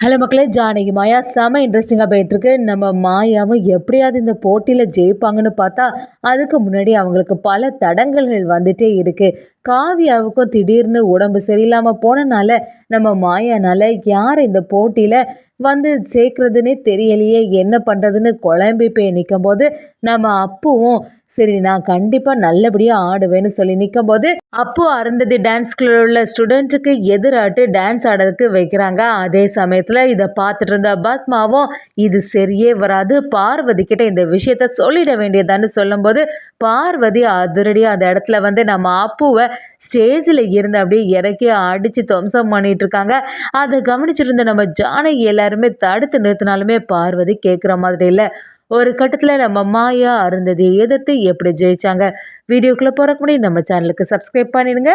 Hello மக்களே ஜானகி மாயா செம இன்ட்ரெஸ்டிங்காக போயிட்டுருக்கு. நம்ம மாயாவும் எப்படியாவது இந்த போட்டியில் ஜெயிப்பாங்கன்னு பார்த்தா அதுக்கு முன்னாடி அவங்களுக்கு பல தடங்கல்கள் வந்துட்டே இருக்குது காவியாவுக்கும் திடீர்னு உடம்பு சரியில்லாமல் போனனால நம்ம மாயானால யார் இந்த போட்டியில் வந்து சேர்க்குறதுனே தெரியலையே என்ன பண்ணுறதுன்னு குழம்பி போய் நிற்கும் போது நம்ம அப்பவும் சரி நான் கண்டிப்பாக நல்லபடியாக ஆடுவேன்னு சொல்லி நிற்கும் போது அப்போ அருந்ததி டான்ஸ் உள்ள ஸ்டூடெண்ட்டுக்கு எதிராட்டு டான்ஸ் ஆடுறதுக்கு வைக்கிறாங்க. அதே சமயத்தில் இதை பார்த்துட்டு இருந்த பத்மாவும் இது சரியே வராது பார்வதி கிட்ட இந்த விஷயத்த சொல்லிட வேண்டியதான்னு சொல்லும்போது பார்வதி அதிரடியாக அந்த இடத்துல வந்து நம்ம அப்புவை ஸ்டேஜில் இருந்து அப்படியே இறக்கி அடித்து துவம்சம் பண்ணிட்டு இருக்காங்க. அதை கவனிச்சிட்டு இருந்த நம்ம ஜானை எல்லாருமே தடுத்து நிறுத்தினாலுமே பார்வதி கேட்குற மாதிரி இல்லை. ஒரு கட்டத்தில் நம்ம மாயா அருந்ததி எதிர்த்து எப்படி ஜெயிச்சாங்க வீடியோக்குள்ளே போகிறக்கு முன்னாடி நம்ம சேனலுக்கு சப்ஸ்கிரைப் பண்ணிடுங்க.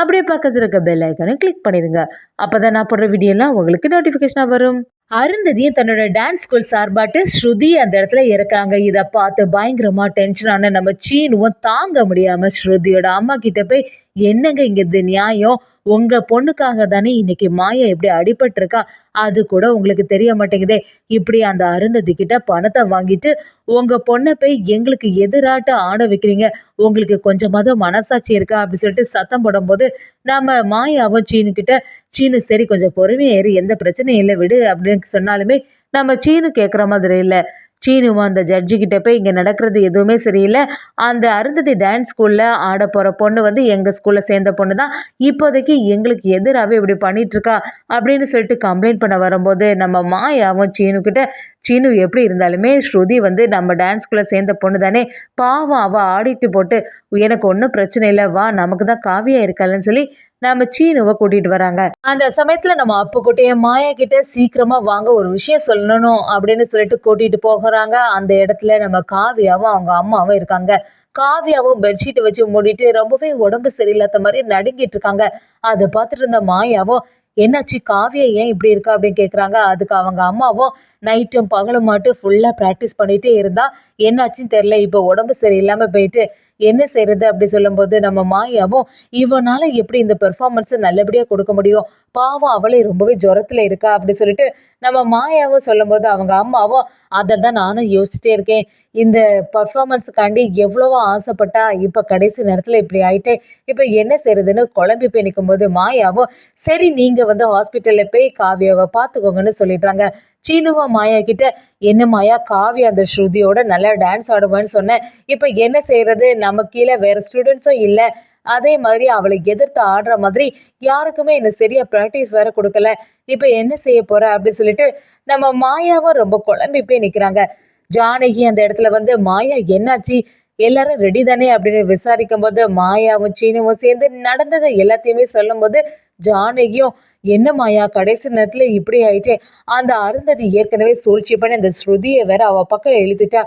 அப்படியே பக்கத்தில் இருக்க பெல் ஐக்கானை கிளிக் பண்ணிடுங்க. அப்போ தான் நான் போடுற வீடியோலாம் உங்களுக்கு நோட்டிஃபிகேஷனாக வரும். அருந்ததியும் தன்னோட டான்ஸ் ஸ்கூல் சார்பாட்டு ஸ்ருதி அந்த இடத்துல இறக்குறாங்க. இதை பார்த்து பயங்கரமாக டென்ஷனான நம்ம சீனுவும் தாங்க முடியாமல் ஸ்ருதியோட அம்மா கிட்ட போய் என்னங்க இங்கே இது நியாயம்? உங்கள் பொண்ணுக்காக தானே இன்னைக்கு மாயா எப்படி அடிபட்டிருக்கா? அது கூட உங்களுக்கு தெரிய மாட்டேங்குதே. இப்படி அந்த அருந்ததி கிட்ட பணத்தை வாங்கிட்டு உங்கள் பொண்ணை போய் எங்களுக்கு எதிராட்ட ஆட வைக்கிறீங்க. உங்களுக்கு கொஞ்சமாவது மனசாட்சி இருக்கா? அப்படின்னு சொல்லிட்டு சத்தம் போடும்போது நம்ம மாயாவும் சீனு கிட்ட சீனு சரி கொஞ்சம் பொறுமையாக ஏறி எந்த பிரச்சனையும் இல்லை விடு. அப்படின்னு சொன்னாலுமே நம்ம சீனு கேட்குற மாதிரி இல்லை. சீனுவும் அந்த ஜட்ஜிக்கிட்ட போய் இங்கே நடக்கிறது எதுவுமே சரியில்லை. அந்த அருந்ததி டான்ஸ் ஸ்கூலில் ஆட போகிற பொண்ணு வந்து எங்கள் ஸ்கூலில் சேர்ந்த பொண்ணு தான் இப்போதைக்கு எங்களுக்கு எதிராகவே இப்படி பண்ணிகிட்ருக்கா அப்படின்னு சொல்லிட்டு கம்ப்ளைண்ட் பண்ண வரும்போது நம்ம மாயாவும் சீனுக்கிட்ட சீனு எப்படி இருந்தாலுமே ஸ்ருதி வந்து நம்ம டான்ஸ்குள்ளே சேர்ந்த பொண்ணு தானே பாவம் அவள் ஆடிட்டு போட்டு எனக்கு ஒன்றும் பிரச்சனை இல்லை வா நமக்கு தான் காவியா இருக்காளன்னு சொல்லி நம்ம சீனுவை கூட்டிகிட்டு வராங்க. அந்த சமயத்தில் நம்ம அப்பு மாயா கிட்ட சீக்கிரமாக வாங்க ஒரு விஷயம் சொல்லணும் அப்படின்னு சொல்லிட்டு கூட்டிகிட்டு போகிறாங்க. அந்த இடத்துல நம்ம காவியாவும் அவங்க அம்மாவும் இருக்காங்க. காவியாவும் பெட்ஷீட் வச்சு மூடிட்டு ரொம்பவே உடம்பு சரியில்லாத மாதிரி நடுங்கிட்டு இருக்காங்க. அதை பார்த்துட்டு இருந்த மாயாவும் என்னாச்சு காவியா ஏன் இப்படி இருக்கா அப்படின்னு கேட்குறாங்க அதுக்கு அவங்க அம்மாவும் நைட்டும் பகலும் மட்டும் ஃபுல்லாக ப்ராக்டிஸ் பண்ணிகிட்டே இருந்தால் என்னாச்சுன்னு தெரில இப்போ உடம்பு சரியில்லாமல் போயிட்டு என்ன செய்கிறது அப்படி சொல்லும்போது நம்ம மாயாவும் இவனால் எப்படி இந்த பெர்ஃபார்மன்ஸை நல்லபடியாக கொடுக்க முடியும்? பாவம் அவளே ரொம்பவே ஜுரத்தில் இருக்கா அப்படி சொல்லிட்டு நம்ம மாயாவும் சொல்லும்போது அவங்க அம்மாவும் அதை தான் நானும் யோசிச்சிட்டே இருக்கேன். இந்த பர்ஃபார்மன்ஸுக்காண்டி எவ்வளவோ ஆசைப்பட்டா இப்போ கடைசி நேரத்தில் இப்படி ஆயிட்டே இப்போ என்ன செய்யறதுன்னு குழம்பி போய் நிற்கும் போது மாயாவும் சரி நீங்கள் வந்து ஹாஸ்பிட்டலில் போய் காவியாவை பார்த்துக்கோங்கன்னு சொல்லிடுறாங்க. சீனுவா மாயா கிட்ட என்ன மாயா காவியா அந்த ஸ்ருதியோட நல்லா டான்ஸ் ஆடுவான்னு சொன்னேன். இப்போ என்ன செய்யறது நம்ம கீழே வேற ஸ்டூடெண்ட்ஸும் இல்லை. அதே மாதிரி அவளை எதிர்த்து ஆடுற மாதிரி யாருக்குமே என்ன சரியா ப்ராக்டிஸ் வேற கொடுக்கல. இப்போ என்ன செய்ய போற? அப்படின்னு சொல்லிட்டு நம்ம மாயாவும் ரொம்ப குழம்பி போய் நிற்கிறாங்க ஜானகி அந்த இடத்துல வந்து மாயா என்னாச்சு? எல்லாரும் ரெடி தானே? அப்படின்னு விசாரிக்கும் போது மாயாவும் சீனுவும் சேர்ந்து நடந்ததை எல்லாத்தையுமே சொல்லும் போது ஜானகியும் என்ன மாயா? கடைசி நேரத்தில் இப்படி ஆயிட்டே. அந்த அருந்ததி ஏற்கனவே சூழ்ச்சி பண்ணி அந்த ஸ்ருதியை வேற அவ பக்கம் எழுதிட்டா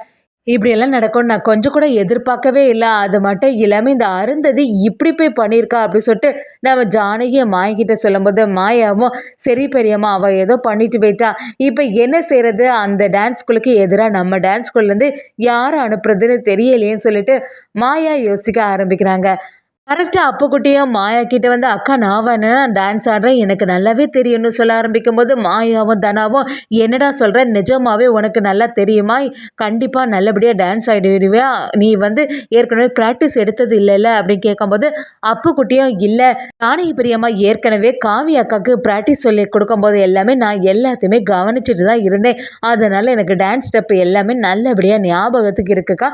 இப்படியெல்லாம் நடக்கும் நான் கொஞ்சம் கூட எதிர்பார்க்கவே இல்லை. அது மட்டும் இல்லாமல் இந்த அருந்ததி இப்படி போய் பண்ணியிருக்கா அப்படின்னு சொல்லிட்டு நம்ம ஜானகியை மாயக்கிட்ட சொல்லும்போது மாயாவும் சரி பெரியம்மா அவள் ஏதோ பண்ணிட்டு போயிட்டா. இப்போ என்ன செய்கிறது அந்த டான்ஸ் ஸ்கூலுக்கு எதிராக நம்ம டான்ஸ் ஸ்கூல்லேருந்து யாரை அனுப்புறதுன்னு தெரியலையேன்னு சொல்லிட்டு மாயா யோசிக்க ஆரம்பிக்கிறாங்க. கரெக்டாக அப்புக்குட்டியும் மாயா கிட்ட வந்து அக்கா நான் வேணா டான்ஸ் ஆடுறேன். எனக்கு நல்லாவே தெரியும்னு சொல்ல ஆரம்பிக்கும் போது மாயாவும் தனாவும் என்னடா சொல்கிற நிஜமாவே உனக்கு நல்லா தெரியுமா? கண்டிப்பாக நல்லபடியாக டான்ஸ் ஆகிடுவியா நீ வந்து ஏற்கனவே ப்ராக்டிஸ் எடுத்தது இல்லைல்ல? அப்படின்னு கேட்கும்போது அப்புக்குட்டியும் இல்லை. நானே பிரியம்மா ஏற்கனவே காவி அக்காவுக்கு ப்ராக்டிஸ் சொல்லி கொடுக்கும்போது எல்லாமே நான் எல்லாத்தையுமே கவனிச்சுட்டு தான் இருந்தேன். அதனால் எனக்கு டான்ஸ் ஸ்டெப் எல்லாமே நல்லபடியாக ஞாபகத்துக்கு இருக்குக்கா.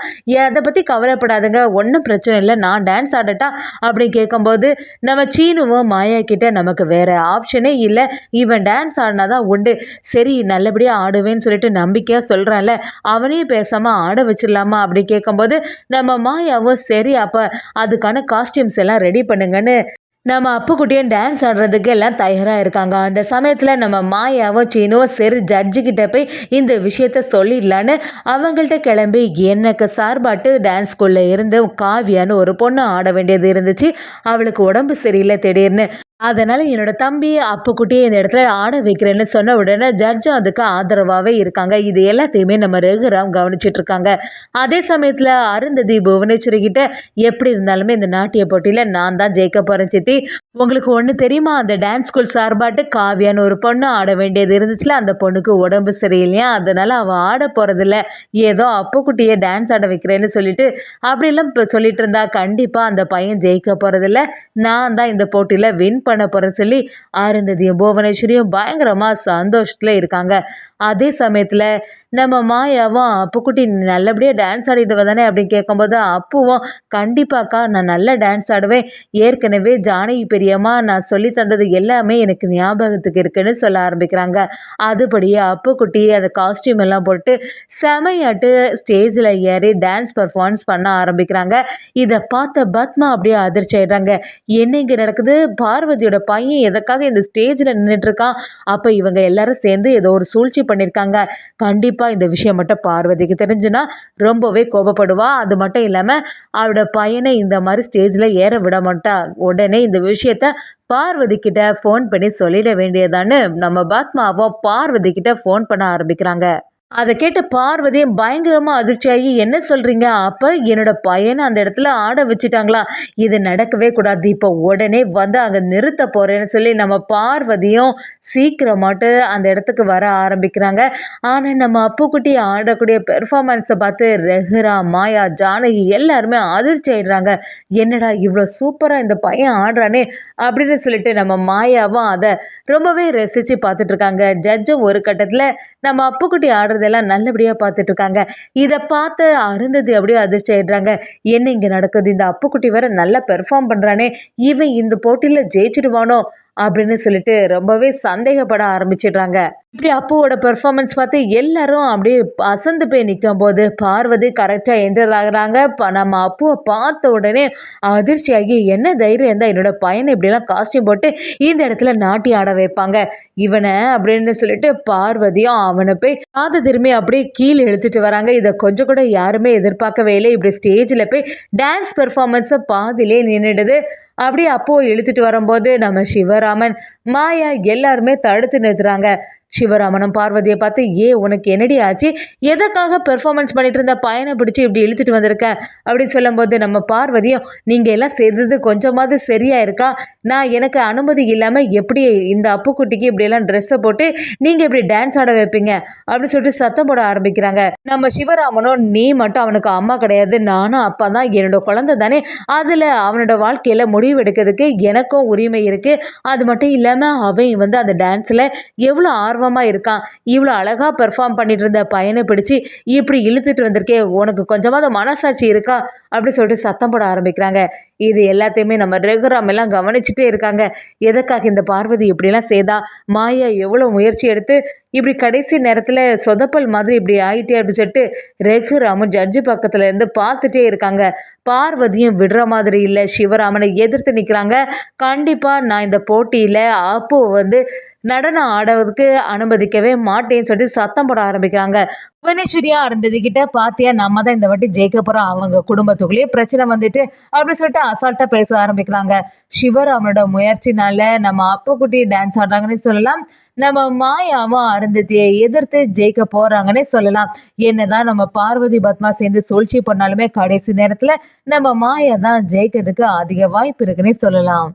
அதை பற்றி கவலைப்படாதுங்க. ஒன்றும் பிரச்சனை இல்லை. நான் டான்ஸ் ஆடட்டா அப்படி கேட்கும்போது நம்ம சீனுவும் மாயா கிட்ட நமக்கு வேற ஆப்ஷனே இல்லை. இவன் டான்ஸ் ஆடினா தான் உண்டு. சரி நல்லபடியாக ஆடுவேன்னு சொல்லிட்டு நம்பிக்கையாக சொல்கிறான்ல அவனையும் பேசாமல் ஆட வச்சிடலாமா அப்படி கேட்கும்போது நம்ம மாயாவும் சரி அப்போ அதுக்கான காஸ்டியூம்ஸ் எல்லாம் ரெடி பண்ணுங்கன்னு நம்ம அப்புக்குட்டியும் டான்ஸ் ஆடுறதுக்கு எல்லாம் தயாராக இருக்காங்க. அந்த சமயத்தில் நம்ம மாயாவோ சீனோ சரி ஜட்ஜுக்கிட்ட போய் இந்த விஷயத்த சொல்லிடலான்னு அவங்கள்ட்ட கிளம்பி எனக்கு சார்பாட்டு டான்ஸ் ஸ்கூலில் இருந்து காவியான்னு ஒரு பொண்ணு ஆட வேண்டியது இருந்துச்சு. அவளுக்கு உடம்பு சரியில்லை திடீர்னு. அதனால என்னோட தம்பி அப்புக்குட்டியை இந்த இடத்துல ஆட வைக்கிறேன்னு சொன்ன உடனே ஜட்ஜும் அதுக்கு ஆதரவாகவே இருக்காங்க. இது எல்லாத்தையுமே நம்ம ரகுராம் கவனிச்சிட்டு இருக்காங்க. அதே சமயத்தில் அருந்ததி புவனேஸ்வரி கிட்ட எப்படி இருந்தாலுமே இந்த நாட்டிய போட்டியில் நான் தான் ஜெயிக்க போகிறேன் சித்தி. உங்களுக்கு ஒன்று தெரியுமா? அந்த டான்ஸ் ஸ்கூல் சார்பாட்டு காவியான்னு ஒரு பொண்ணு ஆட வேண்டியது இருந்துச்சுல அந்த பொண்ணுக்கு உடம்பு சரியில்லையா? அதனால அவள் ஆட போகிறதில்ல ஏதோ அப்புக்குட்டியை டான்ஸ் ஆட வைக்கிறேன்னு சொல்லிட்டு அப்படிலாம் இப்போ சொல்லிட்டு இருந்தா கண்டிப்பாக அந்த பையன் ஜெயிக்க போகிறதில்ல நான் தான் இந்த போட்டியில் வின் பண்ண போகிறேன்னு சொல்லி அருந்ததியும் புவனேஸ்வரியும் பயங்கரமாக சந்தோஷத்தில் இருக்காங்க. அதே சமயத்தில் நம்ம மாயாவும் அப்புக்குட்டி நல்லபடியாக டான்ஸ் ஆடிட்டு வந்தானே அப்படின்னு கேட்கும்போது அப்புவும் கண்டிப்பாக்கா நான் நல்லா டான்ஸ் ஆடுவேன். ஏற்கனவே ஜானகி பெரியம்மா நான் சொல்லி தந்தது எல்லாமே எனக்கு ஞாபகத்துக்கு இருக்குன்னு சொல்ல ஆரம்பிக்கிறாங்க. அதுபடியே அப்புக்குட்டி அந்த காஸ்டியூம் எல்லாம் போட்டு செமையாட்டு ஸ்டேஜில் ஏறி டான்ஸ் பர்ஃபார்மன்ஸ் பண்ண ஆரம்பிக்கிறாங்க. இதை பார்த்த பத்மா அப்படியே அதிர்ச்சி ஆயிடுறாங்க. என்ன இங்கே நடக்குது? பார்வதியோட பையன் எதற்காக இந்த ஸ்டேஜில் நின்றுட்டு இருக்கான்? அப்போ இவங்க எல்லாரும் சேர்ந்து ஏதோ ஒரு சூழ்ச்சி பண்ணியிருக்காங்க. கண்டிப்பாக கண்டிப்பாக இந்த விஷயம் மட்டும் பார்வதிக்கு தெரிஞ்சுன்னா ரொம்பவே கோபப்படுவா. அது மட்டும் இல்லாமல் அவரோட பையனை இந்த மாதிரி ஸ்டேஜில் ஏற விட மாட்டா. உடனே இந்த விஷயத்த பார்வதி கிட்ட ஃபோன் பண்ணி சொல்லிட வேண்டியதான்னு நம்ம பத்மாவும் பார்வதி கிட்ட ஃபோன் பண்ண ஆரம்பிக்கிறாங்க. அதை கேட்ட பார்வதியும் பயங்கரமாக அதிர்ச்சியாகி என்ன சொல்கிறீங்க அப்போ என்னோட பையனை அந்த இடத்துல ஆட வச்சுட்டாங்களா? இது நடக்கவே கூடாது. இப்போ உடனே வந்து அங்கே நிறுத்த போகிறேன்னு சொல்லி நம்ம பார்வதியும் சீக்கிரமாட்டு அந்த இடத்துக்கு வர ஆரம்பிக்கிறாங்க. ஆனால் நம்ம அப்புக்குட்டி ஆடக்கூடிய பெர்ஃபார்மன்ஸை பார்த்து ரெஹ்ரா மாயா ஜானகி எல்லாருமே அதிர்ச்சி ஆயிடுறாங்க. என்னடா இவ்வளோ சூப்பராக இந்த பையன் ஆடுறானே அப்படின்னு சொல்லிட்டு நம்ம மாயாவும் அதை ரொம்பவே ரசித்து பார்த்துட்ருக்காங்க ஜட்ஜும் ஒரு கட்டத்தில் நம்ம அப்புக்குட்டி பண்ணுறதெல்லாம் நல்லபடியாக பார்த்துட்ருக்காங்க. இதை பார்த்து அருந்ததி அப்படியே அதிர்ச்சி ஆயிடுறாங்க. என்ன இங்கே நடக்குது? இந்த அப்புக்குட்டி வேற நல்லா பெர்ஃபார்ம் பண்ணுறானே இவன் இந்த போட்டியில் ஜெயிச்சிடுவானோ? அப்படின்னு சொல்லிட்டு ரொம்பவே சந்தேகப்பட ஆரம்பிச்சிடுறாங்க. இப்படி அப்புவோட பெர்ஃபார்மன்ஸ் பார்த்து எல்லாரும் அப்படியே அசந்து போய் நிற்கும் போது பார்வதி கரெக்டாக என்டர் ஆகுறாங்க இப்போ நம்ம அப்புவை பார்த்த உடனே அதிர்ச்சியாகி என்ன தைரியம் இருந்தால் என்னோட பையனை இப்படிலாம் காஸ்டியூம் போட்டு இந்த இடத்துல நாட்டி ஆட வைப்பாங்க? இவனை? அப்படின்னு சொல்லிட்டு பார்வதியும் அவனை போய் காதை திரும்பி அப்படியே கீழே இழுத்துட்டு வராங்க. இதை கொஞ்சம் கூட யாருமே எதிர்பார்க்கவே இல்லை. இப்படி ஸ்டேஜில் போய் டான்ஸ் பெர்ஃபார்மன்ஸை பாதிலே நின்றுடுது அப்படியே அப்போ இழுத்துட்டு வரும்போது நம்ம சிவராமன் மாயா எல்லாருமே தடுத்து நிறுத்துறாங்க. சிவராமனும் பார்வதியை பார்த்து ஏ உனக்கு என்னடி ஆச்சு? எதற்காக பெர்ஃபார்மன்ஸ் பண்ணிட்டு இருந்த பையனை பிடிச்சி இப்படி இழுத்துட்டு வந்திருக்க? அப்படின்னு சொல்லும்போது நம்ம பார்வதியும் நீங்கள் எல்லாம் செய்தது கொஞ்சமாவது சரியா இருக்கா? நான் எனக்கு அனுமதி இல்லாமல் எப்படி இந்த அப்புக்குட்டிக்கு இப்படியெல்லாம் ட்ரெஸ்ஸை போட்டு நீங்கள் இப்படி டான்ஸ் ஆட வைப்பீங்க? அப்படின்னு சொல்லிட்டு சத்தம் போட ஆரம்பிக்கிறாங்க. நம்ம சிவராமனும் நீ மட்டும் அவனுக்கு அம்மா கிடையாது. நானும் அப்பா தான். என்னோட குழந்தை தானே. அதில் அவனோட வாழ்க்கையில் முடிவு எடுக்கிறதுக்கு எனக்கும் உரிமை இருக்குது அது மட்டும் இல்லாமல் அவன் வந்து அந்த டான்ஸில் எவ்வளோ ஆர்வம் ஆர்வமாக இருக்கான். இவ்வளோ அழகாக பெர்ஃபார்ம் பண்ணிட்டு இருந்த பையனை பிடிச்சி இப்படி இழுத்துட்டு வந்திருக்கே உனக்கு கொஞ்சமாவது மனசாட்சி இருக்கா? அப்படின்னு சொல்லிட்டு சத்தம் போட ஆரம்பிக்கிறாங்க. இது எல்லாத்தையுமே நம்ம ரெகுராம் எல்லாம் கவனிச்சுட்டே இருக்காங்க. எதற்காக இந்த பார்வதி இப்படிலாம் செய்தா? மாயா எவ்வளோ முயற்சி எடுத்து இப்படி கடைசி நேரத்தில் சொதப்பல் மாதிரி இப்படி ஆயிட்டே அப்படின்னு சொல்லிட்டு ரெகுராமும் ஜட்ஜு பக்கத்தில் இருந்து பார்த்துட்டே இருக்காங்க. பார்வதியும் விடுற மாதிரி இல்லை. சிவராமனை எதிர்த்து நிற்கிறாங்க கண்டிப்பாக நான் இந்த போட்டியில் அப்போ வந்து நடனம் ஆடுவதற்கு அனுமதிக்கவே மாட்டேன்னு சொல்லிட்டு சத்தம் போட ஆரம்பிக்கிறாங்க. புவனேஸ்வரியா இருந்தது கிட்ட பாத்தியா நம்ம தான் இந்த வாட்டி ஜெயிக்க போறோம் அவங்க குடும்பத்துக்குள்ளேயே பிரச்சனை வந்துட்டு அப்படின்னு சொல்லிட்டு அசால்ட்டா பேச ஆரம்பிக்கிறாங்க. சிவர் அவனோட முயற்சினால நம்ம அப்பக்குட்டி டான்ஸ் ஆடுறாங்கன்னு சொல்லலாம். நம்ம மாயாவும் அருந்ததியை எதிர்த்து ஜெயிக்க போறாங்கன்னே சொல்லலாம். என்னதான் நம்ம பார்வதி பத்மா சேர்ந்து சூழ்ச்சி பண்ணாலுமே கடைசி நேரத்துல நம்ம மாயா தான் ஜெயிக்கிறதுக்கு அதிக வாய்ப்பு இருக்குன்னே சொல்லலாம்.